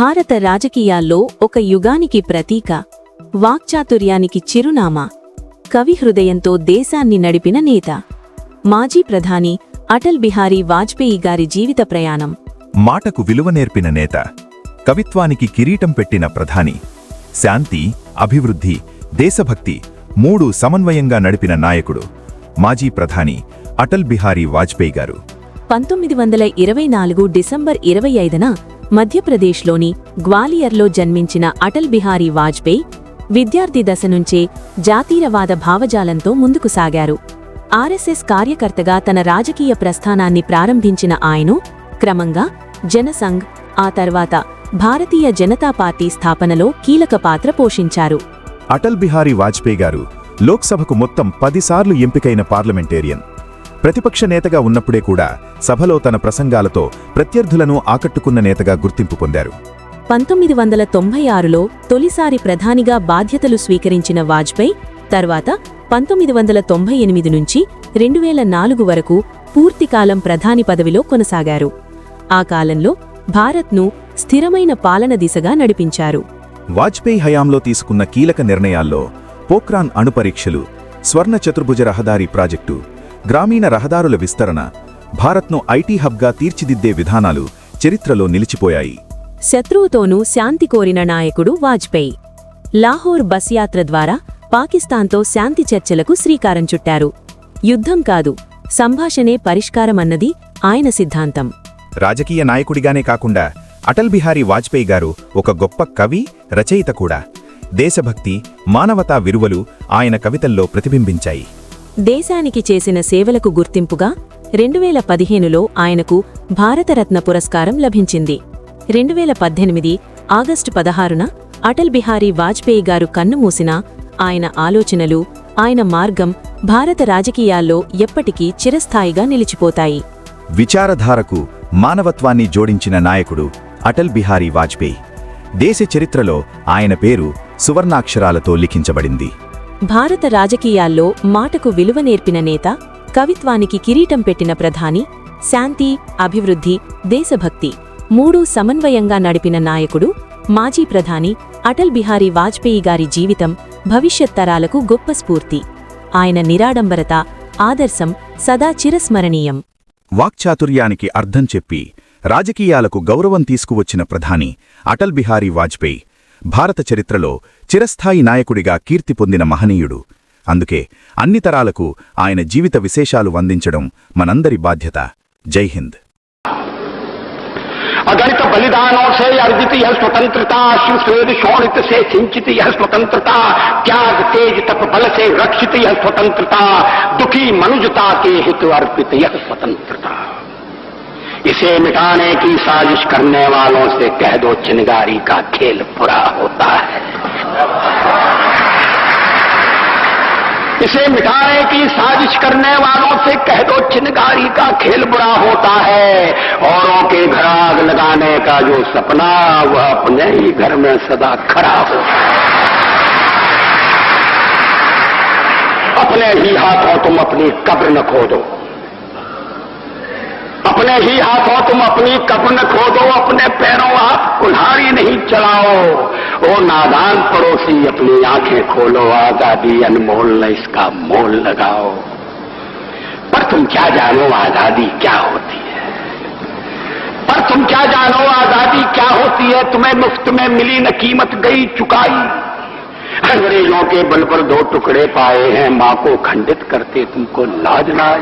భారత రాజకీయాల్లో ఒక యుగానికి ప్రతీక వాక్చాతుర్యానికి చిరునామా. కవి హృదయంతో దేశాన్ని నడిపిన నేత. మాజీ ప్రధాని అటల్ బిహారీ వాజ్పేయి గారి జీవిత ప్రయాణం. మాటకు విలువ నేర్పిన నేత. కవిత్వానికి కిరీటం పెట్టిన ప్రధాని. శాంతి అభివృద్ధి దేశభక్తి మూడు సమన్వయంగా నడిపిన నాయకుడు. మాజీ ప్రధాని అటల్ బిహారీ వాజ్పేయి గారు. పంతొమ్మిది వందల ఇరవై నాలుగు డిసెంబర్ ఇరవై ఐదున మధ్యప్రదేశ్లోని గ్వాలియర్లో జన్మించిన అటల్ బిహారీ వాజ్పేయి విద్యార్థి దశ నుంచే జాతీయవాద భావజాలంతో ముందుకు సాగారు. ఆర్ఎస్ఎస్ కార్యకర్తగా తన రాజకీయ ప్రస్థానాన్ని ప్రారంభించిన ఆయను క్రమంగా జనసంఘ్ ఆ తర్వాత భారతీయ జనతా పార్టీ స్థాపనలో కీలక పాత్ర పోషించారు. అటల్ బిహారీ వాజ్పేయి గారు లోక్సభకు మొత్తం పదిసార్లు ఎంపికైన పార్లమెంటేరియన్. ప్రతిపక్ష నేతగా ఉన్నప్పుడే కూడా సభలో తన ప్రసంగాలతో ప్రత్యర్థులను ఆకట్టుకున్న నేతగా గుర్తింపు పొందారు. పంతొమ్మిది వందల తొంభై ఆరులో తొలిసారి ప్రధానిగా బాధ్యతలు స్వీకరించిన వాజ్పేయి తర్వాత పంతొమ్మిది వందల తొంభై ఎనిమిది నుంచి రెండు వేల నాలుగు వరకు పూర్తికాలం ప్రధాని పదవిలో కొనసాగారు. ఆ కాలంలో భారత్ను స్థిరమైన పాలన దిశగా నడిపించారు. వాజ్పేయి హయాంలో తీసుకున్న కీలక నిర్ణయాల్లో పోఖ్రాన్ అణుపరీక్షలు స్వర్ణ చతుర్భుజ రహదారి ప్రాజెక్టు గ్రామీణ రహదారుల విస్తరణ భారత్ను ఐటీ హబ్గా తీర్చిదిద్దే విధానాలు చరిత్రలో నిలిచిపోయాయి. శత్రువుతోనూ శాంతి కోరిన నాయకుడు వాజ్పేయి. లాహోర్ బస్ యాత్ర ద్వారా పాకిస్తాన్తో శాంతి చర్చలకు శ్రీకారం చుట్టారు. యుద్ధం కాదు సంభాషణే పరిష్కారమన్నది ఆయన సిద్ధాంతం. రాజకీయ నాయకుడిగానే కాకుండా అటల్ బిహారీ వాజ్పేయి గారు ఒక గొప్ప కవి రచయిత కూడా. దేశభక్తి మానవతా విలువలు ఆయన కవితల్లో ప్రతిబింబించాయి. దేశానికి చేసిన సేవలకు గుర్తింపుగా రెండువేల పదిహేనులో ఆయనకు భారతరత్న పురస్కారం లభించింది. రెండువేల పద్దెనిమిది ఆగస్టు పదహారున అటల్ బిహారీ వాజ్పేయి గారు కన్నుమూసినా ఆయన ఆలోచనలు ఆయన మార్గం భారత రాజకీయాల్లో ఎప్పటికీ చిరస్థాయిగా నిలిచిపోతాయి. విచారధారకు మానవత్వాన్ని జోడించిన నాయకుడు అటల్ బిహారీ వాజ్పేయి దేశ చరిత్రలో ఆయన పేరు సువర్ణాక్షరాలతో లిఖించబడింది. భారత రాజకీయాల్లో మాటకు విలువ నేర్పిన నేత కవిత్వానికి కిరీటం పెట్టిన ప్రధాని శాంతి అభివృద్ధి దేశభక్తి మూడు సమన్వయంగా నడిపిన నాయకుడు మాజీ ప్రధాని అటల్ బిహారీ వాజ్పేయి గారి జీవితం భవిష్యత్ తరాలకు గొప్ప స్ఫూర్తి. ఆయన నిరాడంబరత ఆదర్శం సదా చిరస్మరణీయం. వాక్చాతుర్యానికి అర్థం చెప్పి రాజకీయాలకు గౌరవం తీసుకువచ్చిన ప్రధాని అటల్ బిహారీ వాజ్పేయి భారత చరిత్రలో చిరస్థాయి నాయకుడిగా కీర్తి పొందిన మహనీయుడు అందుకే అన్ని తరాలకు ఆయన జీవిత విశేషాలు అందించడం మనందరి బాధ్యత జై హింద్ अगणित बलिदानों से अर्जित यह स्वतंत्रता शिव स्वेद शोणित से सिंचित यह स्वतंत्रता त्याग तेज तप बल से रक्षित यह स्वतंत्रता दुखी मनुजता के हित अर्पित यह स्वतंत्रता इसे मिटाने की साजिश करने वालों से कह दो चिनगारी का खेल बुरा होता है। इसे मिटाने की साजिश करने वालों से कह दो चिनगारी का खेल बुरा होता है। औरों के घर आग लगाने का जो सपना, वह अपने ही घर में सदा खड़ा हो। अपने ही हाथों तुम अपनी कब्र न खोदो। अपने ही हाथों तुम अपनी कब्र न खोदो, अपने पैरों हाथ कुल्हाड़ी नहीं चलाओ ओ नादान पड़ोसी, अपनी आँखें खोलो, आज़ादी अनमोल न इसका मोल लगाओ। पर तुम क्या जानो आज़ादी क्या होती है? पर तुम क्या जानो आज़ादी क्या होती है? तुम्हें मुफ़्त में मिली न कीमत गई चुकाई। अंग्रेज़ों के बल पर दो टुकड़े पाए हैं, माँ को खंडित करते तुमको लाज आई।